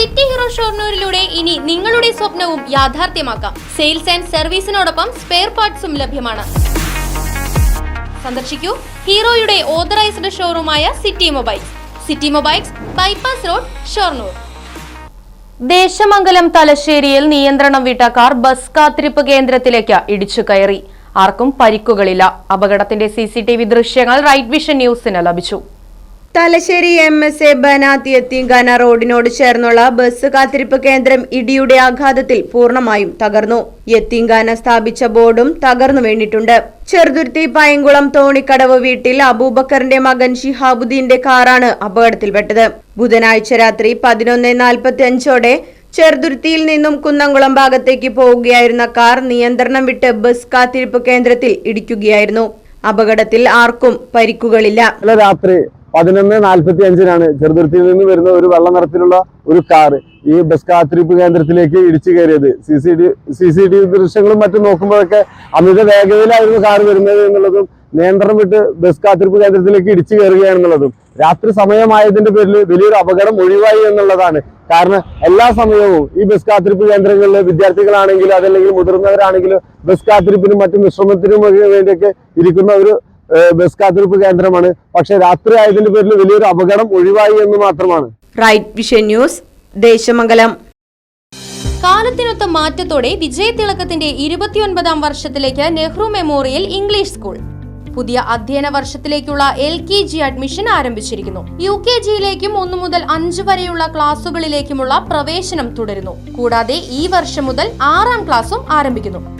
City hero ഷോർണൂരിലൂടെ ഇനി നിങ്ങളുടെ സ്വപ്നവും യാഥാർത്ഥ്യമാക്കാം. സെയിൽസ് ആൻഡ് സർവീസിനോടൊപ്പം സ്പെയർ പാർട്സും ലഭ്യമാണ്. സന്ദർശിക്കൂ ഹീറോയുടെ authorised ഷോറൂമായ city mobiles. City mobiles bypass road Shoranur. Desamangalam തലശ്ശേരിയിൽ നിയന്ത്രണം വിട്ട കാർ ബസ് കാത്തിരിപ്പ് കേന്ദ്രത്തിലേക്ക് ഇടിച്ചു കയറി. ആർക്കും പരിക്കുകളില്ല. അപകടത്തിന്റെ സി ദൃശ്യങ്ങൾ റൈറ്റ് വിഷൻ ന്യൂസിന് ലഭിച്ചു. Thalassery M S A Banath Yatheemkhana റോഡിനോട് ചേർന്നുള്ള ബസ് കാത്തിരിപ്പ് കേന്ദ്രം ഇടിയുടെ ആഘാതത്തിൽ പൂർണമായും തകർന്നു. എത്തിങ്കാന സ്ഥാപിച്ച ബോർഡും തകർന്നു വീണിട്ടുണ്ട്. ചെറുതുരുത്തി പയങ്കുളം തോണിക്കടവ് വീട്ടിൽ അബൂബക്കറിന്റെ മകൻ ഷിഹാബുദ്ദീന്റെ കാറാണ് അപകടത്തിൽപ്പെട്ടത്. ബുധനാഴ്ച രാത്രി പതിനൊന്ന് നാൽപ്പത്തി അഞ്ചോടെ ചെറുതുരുത്തിയിൽ നിന്നും കുന്നംകുളം ഭാഗത്തേക്ക് പോവുകയായിരുന്ന കാർ നിയന്ത്രണം വിട്ട് ബസ് കാത്തിരിപ്പ് കേന്ദ്രത്തിൽ ഇടിക്കുകയായിരുന്നു. അപകടത്തിൽ ആർക്കും പരിക്കുകളില്ല. രാത്രി പതിനൊന്ന് നാൽപ്പത്തി അഞ്ചിനാണ് ചെറുതുരുത്തിയിൽ നിന്ന് വരുന്ന ഒരു വെള്ള നിറത്തിലുള്ള ഒരു കാർ ഈ ബസ് കാത്തിരിപ്പ് കേന്ദ്രത്തിലേക്ക് ഇടിച്ചു കയറിയത്. C C T C C ദൃശ്യങ്ങളും മറ്റും നോക്കുമ്പോഴൊക്കെ അമിത വേഗതയിലായിരുന്നു കാർ വരുന്നത് എന്നുള്ളതും നിയന്ത്രണം വിട്ട് ബസ് കാത്തിരിപ്പ് കേന്ദ്രത്തിലേക്ക് ഇടിച്ചു കയറുകയാണെന്നുള്ളതും രാത്രി സമയമായതിന്റെ പേരിൽ വലിയൊരു അപകടം ഒഴിവായി എന്നുള്ളതാണ്. കാരണം എല്ലാ സമയവും ഈ ബസ് കാത്തിരിപ്പ് കേന്ദ്രങ്ങളിൽ വിദ്യാർത്ഥികളാണെങ്കിലും അതല്ലെങ്കിൽ മുതിർന്നവരാണെങ്കിലും ബസ് കാത്തിരിപ്പിനും മറ്റും വിശ്രമത്തിനും വേണ്ടിയൊക്കെ ഇരിക്കുന്ന ഒരു ബസ് കാത്തിരിപ്പ് കേന്ദ്രമാണ്. പക്ഷെ രാത്രി ആയതിന്റെ പേരിൽ വലിയൊരു അപകടം ഒഴിവായി എന്ന് മാത്രമാണ്. Right vision news Desamangalam. കാലത്തിനൊത്ത മാറ്റത്തോടെ വിജയതിളക്കത്തിന്റെ ഇരുപത്തിയൊൻപതാം വർഷത്തിലേക്ക് നെഹ്റു മെമ്മോറിയൽ ഇംഗ്ലീഷ് സ്കൂൾ. പുതിയ അധ്യയന വർഷത്തിലേക്കുള്ള എൽ കെ ജി അഡ്മിഷൻ ആരംഭിച്ചിരിക്കുന്നു. യു കെ ജിയിലേക്കും ഒന്നു മുതൽ അഞ്ച് വരെയുള്ള ക്ലാസുകളിലേക്കുമുള്ള പ്രവേശനം തുടരുന്നു. കൂടാതെ ഈ വർഷം മുതൽ ആറാം ക്ലാസും ആരംഭിക്കുന്നു.